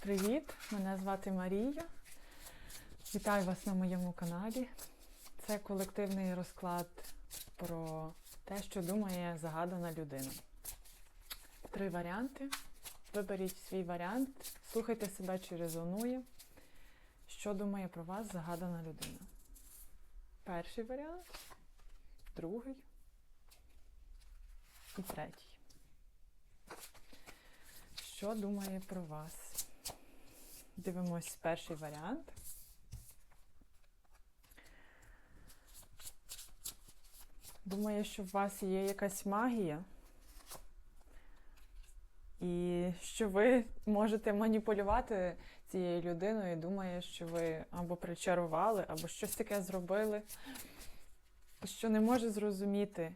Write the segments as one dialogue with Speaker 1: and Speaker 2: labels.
Speaker 1: Привіт! Мене звати Марія. Вітаю вас на моєму каналі. Це колективний розклад про те, що думає загадана людина. Три варіанти. Виберіть свій варіант, слухайте себе, чи резонує, що думає про вас загадана людина. Перший варіант, другий і третій. Що думає про вас? Дивимось перший варіант. Думає, що у вас є якась магія, і що ви можете маніпулювати цією людиною, і думає, що ви або причарували, або щось таке зробили, що не може зрозуміти.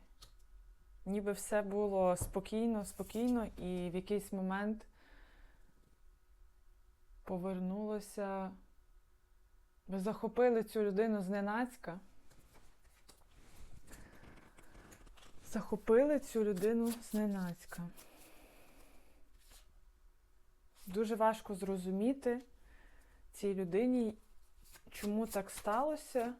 Speaker 1: Ніби все було спокійно, спокійно, і в якийсь момент повернулося. Ви захопили цю людину зненацька. Захопили цю людину зненацька. Дуже важко зрозуміти цій людині, чому так сталося.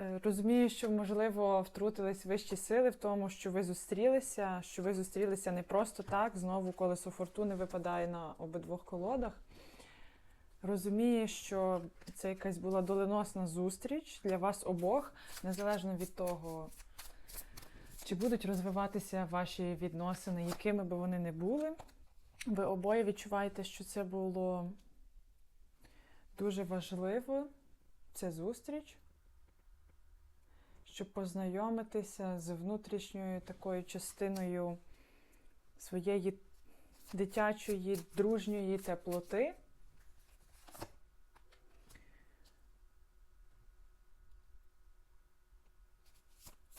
Speaker 1: Е, Розумію, що, можливо, втрутились вищі сили в тому, що ви зустрілися, що ви зустрілися не просто так. Знову колесо фортуни випадає на обидвох колодах. Розумію, що це якась була доленосна зустріч для вас обох, незалежно від того, чи будуть розвиватися ваші відносини, якими би вони не були. Ви обоє відчуваєте, що це було дуже важливо, ця зустріч щоб познайомитися з внутрішньою такою частиною своєї дитячої, дружньої теплоти.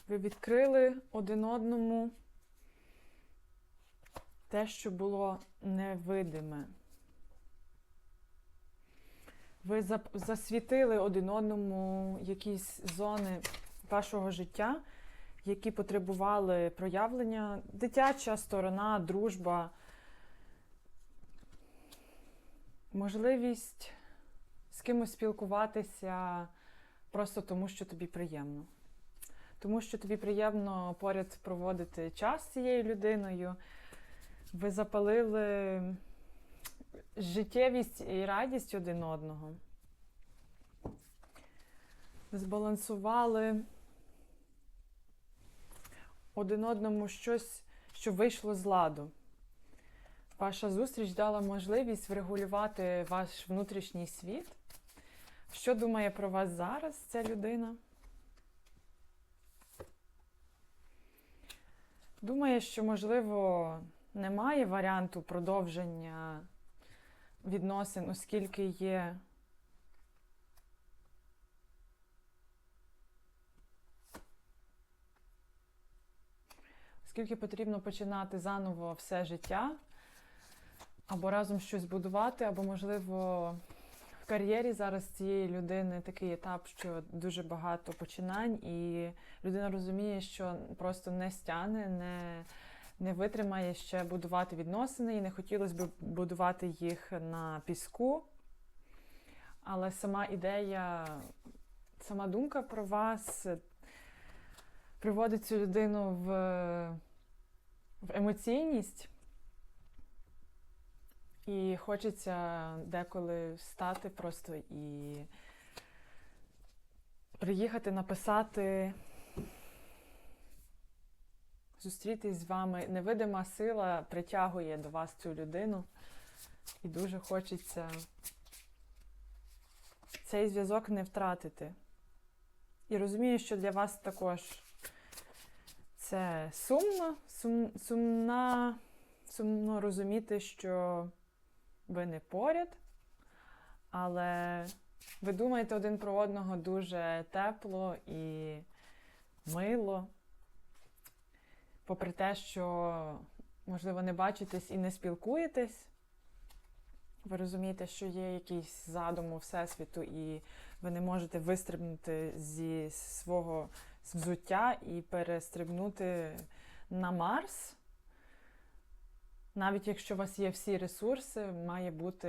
Speaker 1: Ви відкрили один одному те, що було невидиме. Ви засвітили один одному якісь зони вашого життя, які потребували проявлення, дитяча сторона, дружба, можливість з кимось спілкуватися просто тому, що тобі приємно. Тому що тобі приємно поряд проводити час з цією людиною. Ви запалили життєвість і радість один одного. Збалансували один одному щось, що вийшло з ладу. Ваша зустріч дала можливість врегулювати ваш внутрішній світ. Що думає про вас зараз ця людина? Думає, що, можливо, немає варіанту продовження відносин, оскільки є Скільки потрібно починати заново все життя, або разом щось будувати, або, можливо, в кар'єрі зараз цієї людини такий етап, що дуже багато починань, і людина розуміє, що просто не стягне, не, не витримає ще будувати відносини, і не хотілося б будувати їх на піску. Але сама ідея, сама думка про вас приводить цю людину в, в емоційність, і хочеться деколи встати просто і приїхати, написати, зустрітись з вами. Невидима сила притягує до вас цю людину, і дуже хочеться цей зв'язок не втратити. І розумію, що для вас також це сумно, сум, сумна, сумно розуміти, що ви не поряд, але ви думаєте один про одного дуже тепло і мило. Попри те, що, можливо, не бачитесь і не спілкуєтесь, ви розумієте, що є якийсь задум у Всесвіту, і ви не можете вистрибнути зі свого взуття і перестрибнути на Марс. Навіть якщо у вас є всі ресурси, має бути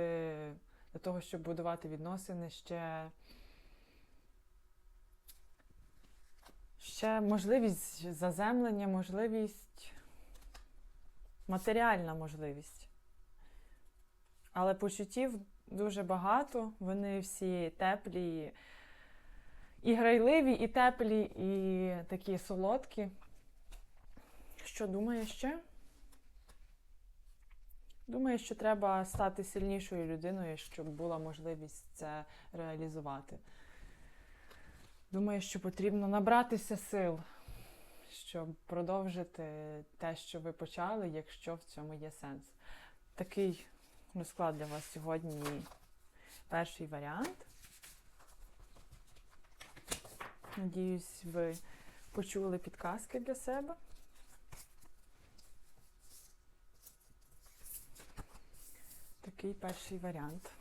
Speaker 1: для того, щоб будувати відносини ще. Ще можливість заземлення, можливість, матеріальна можливість. Але почуттів дуже багато, вони всі теплі, і грайливі, і теплі, і такі солодкі. Що думає ще? Думаю, що треба стати сильнішою людиною, щоб була можливість це реалізувати. Думаю, що потрібно набратися сил, щоб продовжити те, що ви почали, якщо в цьому є сенс. Такий розклад для вас сьогодні перший варіант. Надіюсь, ви почули підказки для себе. Такий перший варіант.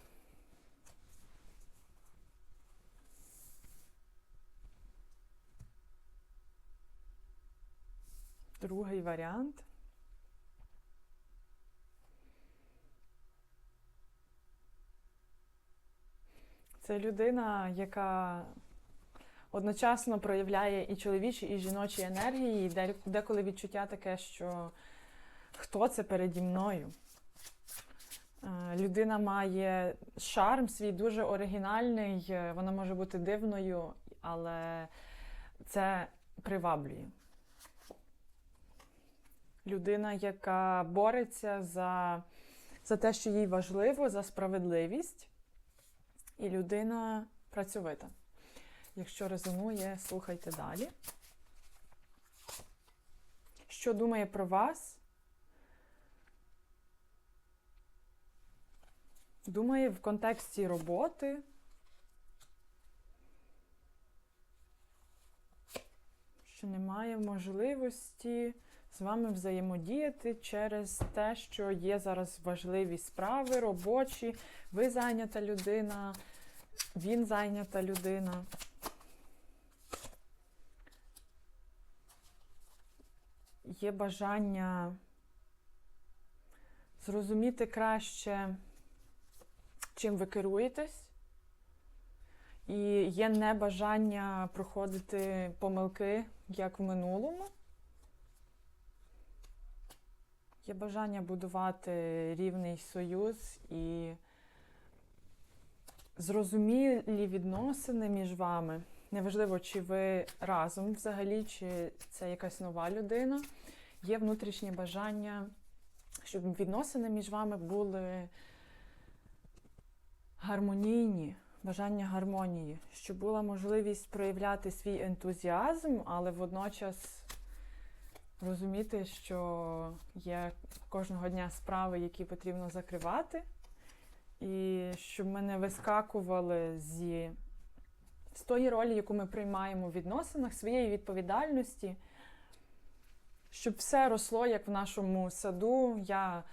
Speaker 1: Другий варіант. Це людина, яка одночасно проявляє і чоловічі, і жіночі енергії, і деколи відчуття таке, що хто це переді мною. Е, Людина має шарм свій дуже оригінальний, е, вона може бути дивною, але це приваблює. Людина, яка бореться за, за те, що їй важливо, за справедливість, і людина працьовита. Якщо резонує, слухайте далі. Що думає про вас? Думає в контексті роботи. Що немає можливості з вами взаємодіяти через те, що є зараз важливі справи, робочі, ви зайнята людина, він зайнята людина. Є бажання зрозуміти краще, чим ви керуєтесь, і є небажання проходити помилки, як в минулому. Є бажання будувати рівний союз і зрозумілі відносини між вами. Неважливо, чи ви разом взагалі, чи це якась нова людина. Є внутрішнє бажання, щоб відносини між вами були гармонійні, бажання гармонії, щоб була можливість проявляти свій ентузіазм, але водночас розуміти, що є кожного дня справи, які потрібно закривати, і щоб ми не вискакували зі, з тої ролі, яку ми приймаємо в відносинах, своєї відповідальності, щоб все росло, як в нашому саду. Я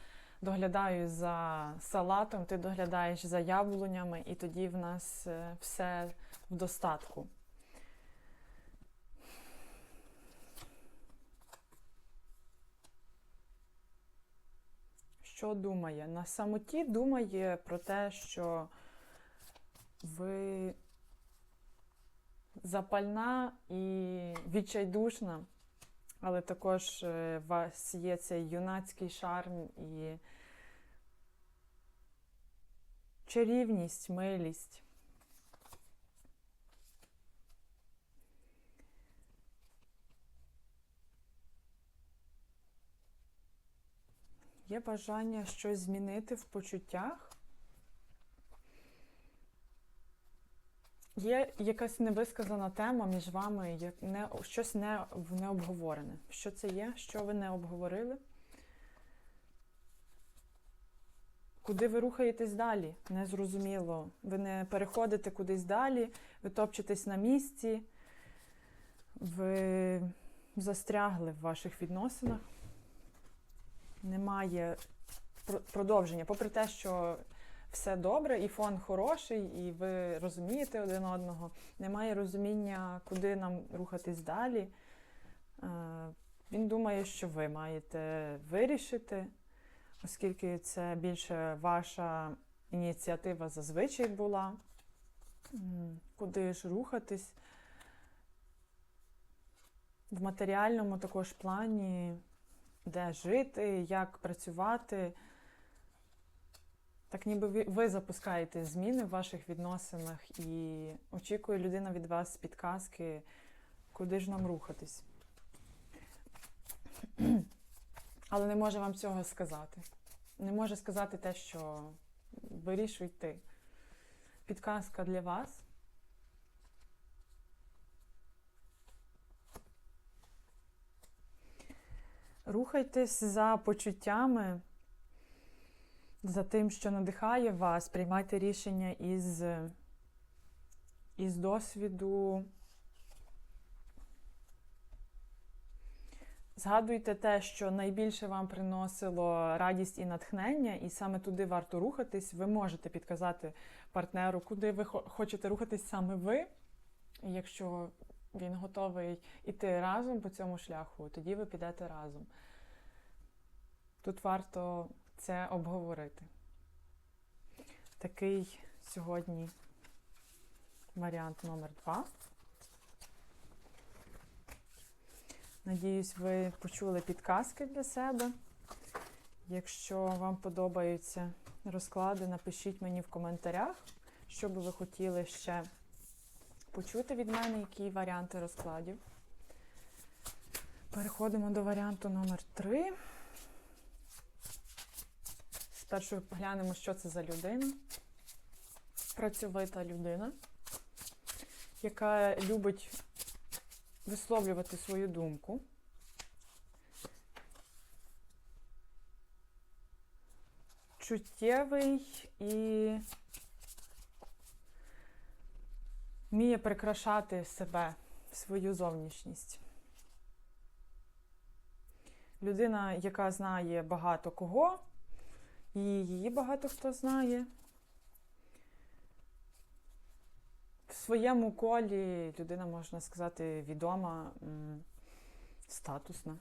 Speaker 1: доглядаю за салатом, ти доглядаєш за яблунями, і тоді в нас е, все в достатку. Що думає? На самоті думає про те, що ви запальна і відчайдушна, але також е, у вас є цей юнацький шарм і чарівність, милість. Є бажання щось змінити в почуттях. Є якась невисказана тема між вами, як не, щось не, не обговорене. Що це є? Що ви не обговорили? Куди ви рухаєтесь далі? Незрозуміло. Ви не переходите кудись далі, ви топчетесь на місці, ви застрягли в ваших відносинах. Немає продовження. Попри те, що все добре, і фон хороший, і ви розумієте один одного, немає розуміння, куди нам рухатись далі. Е, Він думає, що ви маєте вирішити, оскільки це більше ваша ініціатива зазвичай була. Куди ж рухатись? В матеріальному також плані, де жити, як працювати. Так ніби ви- ви запускаєте зміни в ваших відносинах і очікує людина від вас підказки, куди ж нам рухатись. Але не може вам цього сказати. Не може сказати те, що вирішуй ти. Підказка для вас. Рухайтесь за почуттями, за тим, що надихає вас, приймайте рішення із, із досвіду. Згадуйте те, що найбільше вам приносило радість і натхнення, і саме туди варто рухатись. Ви можете підказати партнеру, куди ви хочете рухатись саме ви. І якщо він готовий іти разом по цьому шляху, тоді ви підете разом. Тут варто це обговорити. Такий сьогодні варіант номер два. Надіюсь, ви почули підказки для себе. Якщо вам подобаються розклади, напишіть мені в коментарях, що би ви хотіли ще почути від мене, які варіанти розкладів. Переходимо до варіанту номер 3. Спершу поглянемо, що це за людина. Працьовита людина, яка любить висловлювати свою думку. Чуттєвий і вміє прикрашати себе, свою зовнішність. Людина, яка знає багато кого, і її багато хто знає. В своєму колі людина, можна сказати, відома, статусна.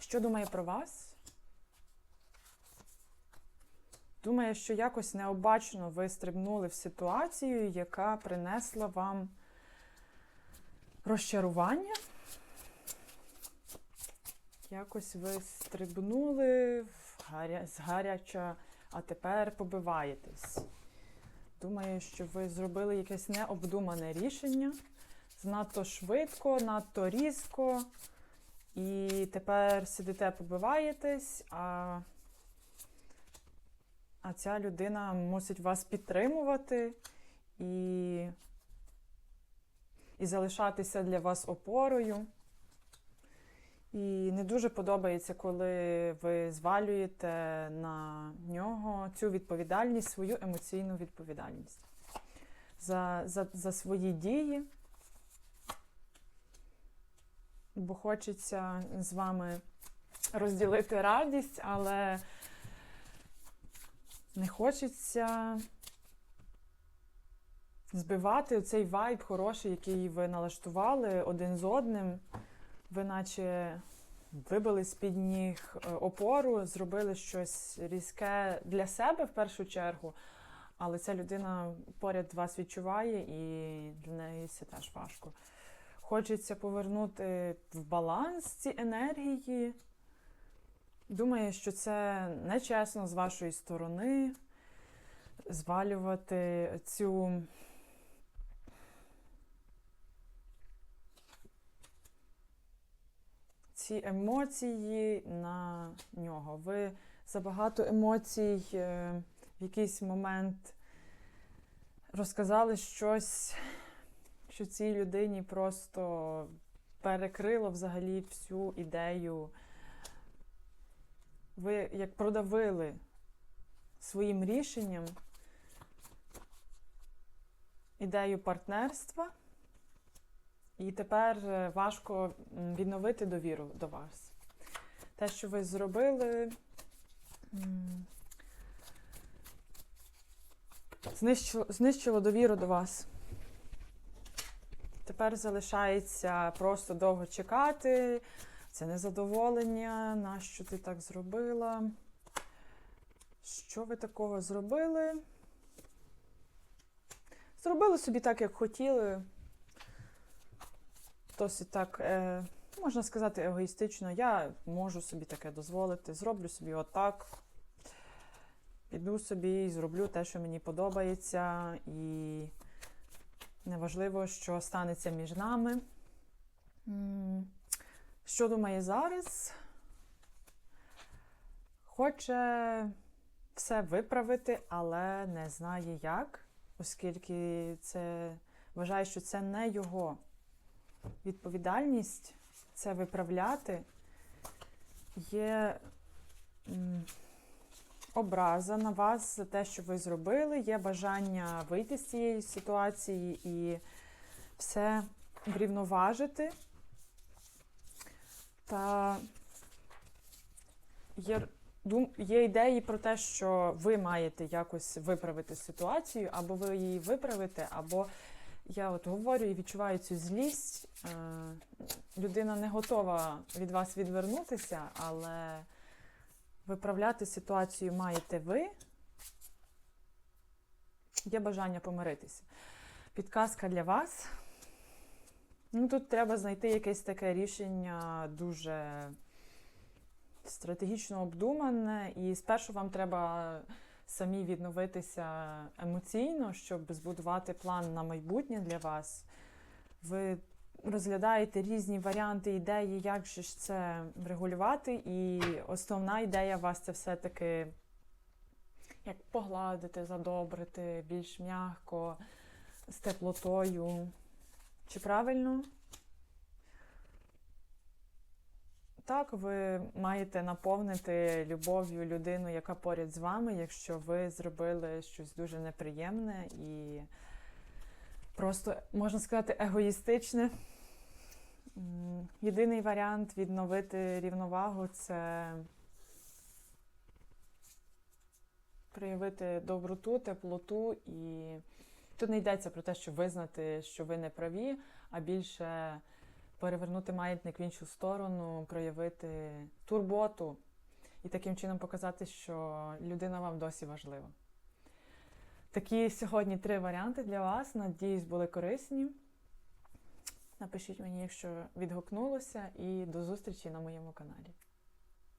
Speaker 1: Що думає про вас? Думає, що якось необачно ви стрибнули в ситуацію, яка принесла вам розчарування. Якось ви стрибнули в гаря... а тепер побиваєтесь. Думаю, що ви зробили якесь необдумане рішення занадто швидко, надто різко. І тепер сидите, побиваєтесь, а, а ця людина мусить вас підтримувати і, і залишатися для вас опорою. І не дуже подобається, коли ви звалюєте на нього цю відповідальність, свою емоційну відповідальність за, за, за свої дії. Бо хочеться з вами розділити радість, але не хочеться збивати цей вайб хороший, який ви налаштували один з одним. Ви наче вибили з-під ніг е, опору, зробили щось різке для себе в першу чергу, але ця людина поряд вас відчуває і для неї це теж важко. Хочеться повернути в баланс ці енергії. Думаю, що це нечесно з вашої сторони звалювати цю ці емоції на нього. Ви забагато емоцій е, в якийсь момент розказали щось, що цій людині просто перекрило взагалі всю ідею. Ви як продавили своїм рішенням ідею партнерства. І тепер е, важко відновити довіру до вас. Те, що ви зробили, знищило, знищило довіру до вас. Тепер залишається просто довго чекати. Це незадоволення, нащо ти так зробила. Що ви такого зробили? Зробили собі так, як хотіли. Досить так, е, можна сказати, егоїстично. Я можу собі таке дозволити. Зроблю собі отак. Піду собі і зроблю те, що мені подобається. І неважливо, що станеться між нами. Що думає зараз? Хоче все виправити, але не знає як, оскільки це вважає, що це не його відповідальність це виправляти. Є образа на вас за те, що ви зробили, є бажання вийти з цієї ситуації і все врівноважити. Та є, є ідеї про те, що ви маєте якось виправити ситуацію, або ви її виправите, або я от говорю і відчуваю цю злість. Е, людина не готова від вас відвернутися, але виправляти ситуацію маєте ви. Є бажання помиритися. Підказка для вас. Ну, тут треба знайти якесь таке рішення дуже стратегічно обдумане, і спершу вам треба самі відновитися емоційно, щоб збудувати план на майбутнє для вас. Ви розглядаєте різні варіанти, ідеї, як же ж це врегулювати, і основна ідея вас це все-таки як погладити, задобрити, більш м'яко, з теплотою. Чи правильно? Так, ви маєте наповнити любов'ю людину, яка поряд з вами, якщо ви зробили щось дуже неприємне і просто, можна сказати, егоїстичне. Єдиний варіант відновити рівновагу це проявити доброту, теплоту і тут не йдеться про те, щоб визнати, що ви не праві, а більше перевернути маятник в іншу сторону, проявити турботу і таким чином показати, що людина вам досі важлива. Такі сьогодні три варіанти для вас. Надіюсь, були корисні. Напишіть мені, якщо відгукнулося, і до зустрічі на моєму каналі.